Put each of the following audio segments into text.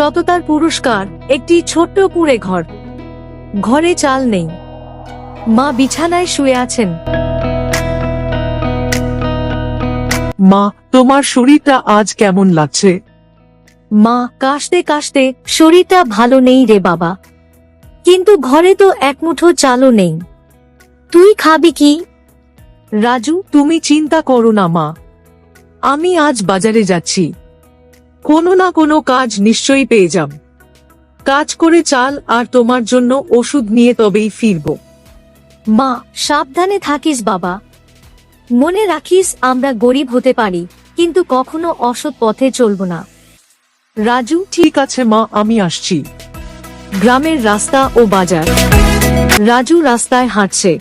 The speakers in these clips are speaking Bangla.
সততার পুরস্কার একটি ছোট্ট কুড়ে ঘর। ঘরে চাল নেই। মা বিছানায় শুয়ে আছেন। মা তোমার শরীরটা আজ কেমন লাগছে? মা কাশতে কাশতে শরীরটা ভালো নেই রে বাবা। কিন্তু ঘরে তো এক মুঠো চালও নেই। তুই খাবি কি? রাজু? তুমি চিন্তা করো না মা। আমি আজ বাজারে যাচ্ছি। কোনো না কোনো কাজ নিশ্চয়ই পেয়ে যাব। কাজ করে চাল আর তোমার জন্য ওষুধ নিয়ে তবেই ফিরব। মা সাবধানে থাকিস বাবা। মনে রাখিস আমরা গরিব হতে পারি কিন্তু কখনো অসৎ পথে চলব না। রাজু ঠিক আছে মা আমি আসছি। গ্রামের রাস্তা ও বাজার। রাজু রাস্তায় হাঁটছে।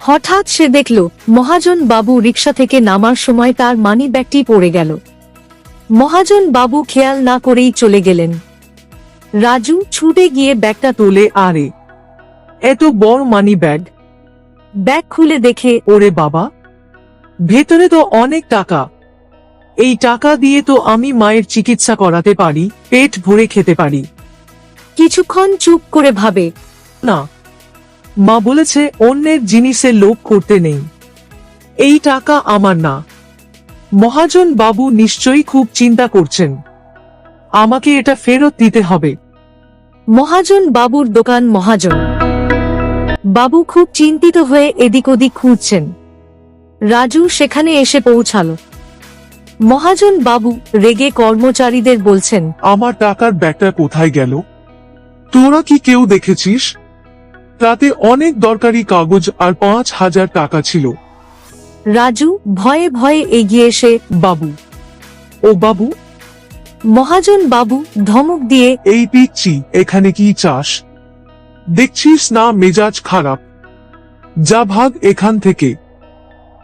হঠাৎ সে দেখল মহাজন বাবু রিক্সা থেকে নামার সময় তার মানি ব্যাগটি পড়ে গেল। মহাজন বাবু খেয়াল না করেই চলে গেলেন। রাজু ছুটে গিয়ে ব্যাগটা তোলে, আরে, এত বড় মানি ব্যাগ। ব্যাগ খুলে দেখে, ওরে বাবা, ভেতরে তো অনেক টাকা। এই টাকা দিয়ে তো আমি মায়ের চিকিৎসা করাতে পারি, পেট ভরে খেতে পারি। কিছুক্ষণ চুপ করে ভাবে, না, মা বলেছে অন্যের জিনিসে লোভ করতে নেই। এই টাকা আমার না। মহাজন বাবু নিশ্চয়ই খুব চিন্তা করছেন। আমাকে এটা ফেরত দিতে হবে। মহাজন বাবুর দোকান মহাজন। বাবু খুব চিন্তিত হয়ে এদিক ওদিক খুঁজছেন। রাজু সেখানে এসে পৌঁছালো। মহাজন বাবু রেগে কর্মচারীদের বলছেন আমার টাকার ব্যাগটা কোথায় গেল? তোরা কি কেউ দেখেছিস? তাতে অনেক দরকারি কাগজ আর পাঁচ হাজার টাকা ছিল। রাজু ভয়ে ভয়ে এগিয়ে এসে বাবু। ও বাবু মহাজন বাবু ধমক দিয়ে এই পিচ্ছি এখানে কি চাস? দেখছিস না মেজাজ খারাপ? যা ভাগ এখান থেকে।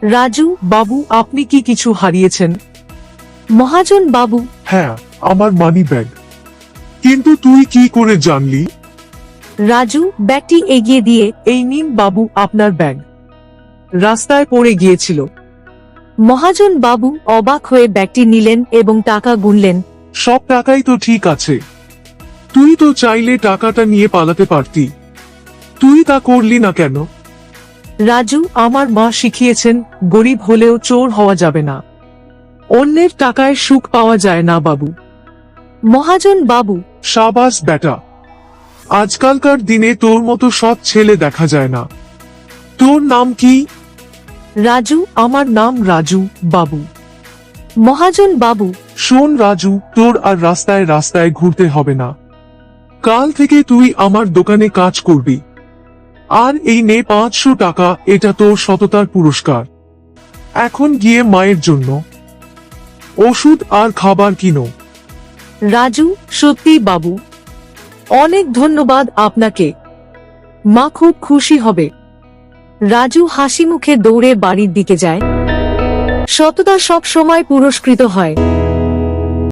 রাজু বাবু আপনি কি কিছু হারিয়েছেন? মহাজন বাবু হ্যাঁ আমার মানি ব্যাগ কিন্তু তুই কি করে জানলি? রাজু ব্যাগটি এগিয়ে দিয়ে এই নিন বাবু আপনার ব্যাগ রাস্তায় পড়ে গিয়েছিল। মহাজন বাবু অবাক হয়ে ব্যাগটি নিলেন এবং টাকা গুনলেন। সব টাকাই তো ঠিক আছে। তুই তো চাইলে টাকাটা নিয়ে পালাতে পারতি। তুই তা করলি না কেন? রাজু আমার মা শিখিয়েছেন গরিব হলেও চোর হওয়া যাবে না। অন্যের টাকায় সুখ পাওয়া যায় না বাবু। মহাজন বাবু সাবাস বেটা। আজকালকার দিনে তোর মতো সৎ ছেলে দেখা যায় না। তোর নাম কি? রাজু আমার নাম রাজু বাবু। মহাজন বাবু। শোন রাজু তোর আর রাস্তায় রাস্তায় ঘুরতে হবে না। কাল থেকে তুই আমার দোকানে কাজ করবি। আর এই নে পাঁচশো টাকা এটা তোর সততার পুরস্কার। এখন গিয়ে মায়ের জন্য। ওষুধ আর খাবার কিনো। রাজু সত্যি বাবু। অনেক ধন্যবাদ আপনাকে। মা খুব খুশি হবে। রাজু হাসি মুখে দৌড়ে বাড়ির দিকে যায়। সততা সব সময় পুরস্কৃত হয়।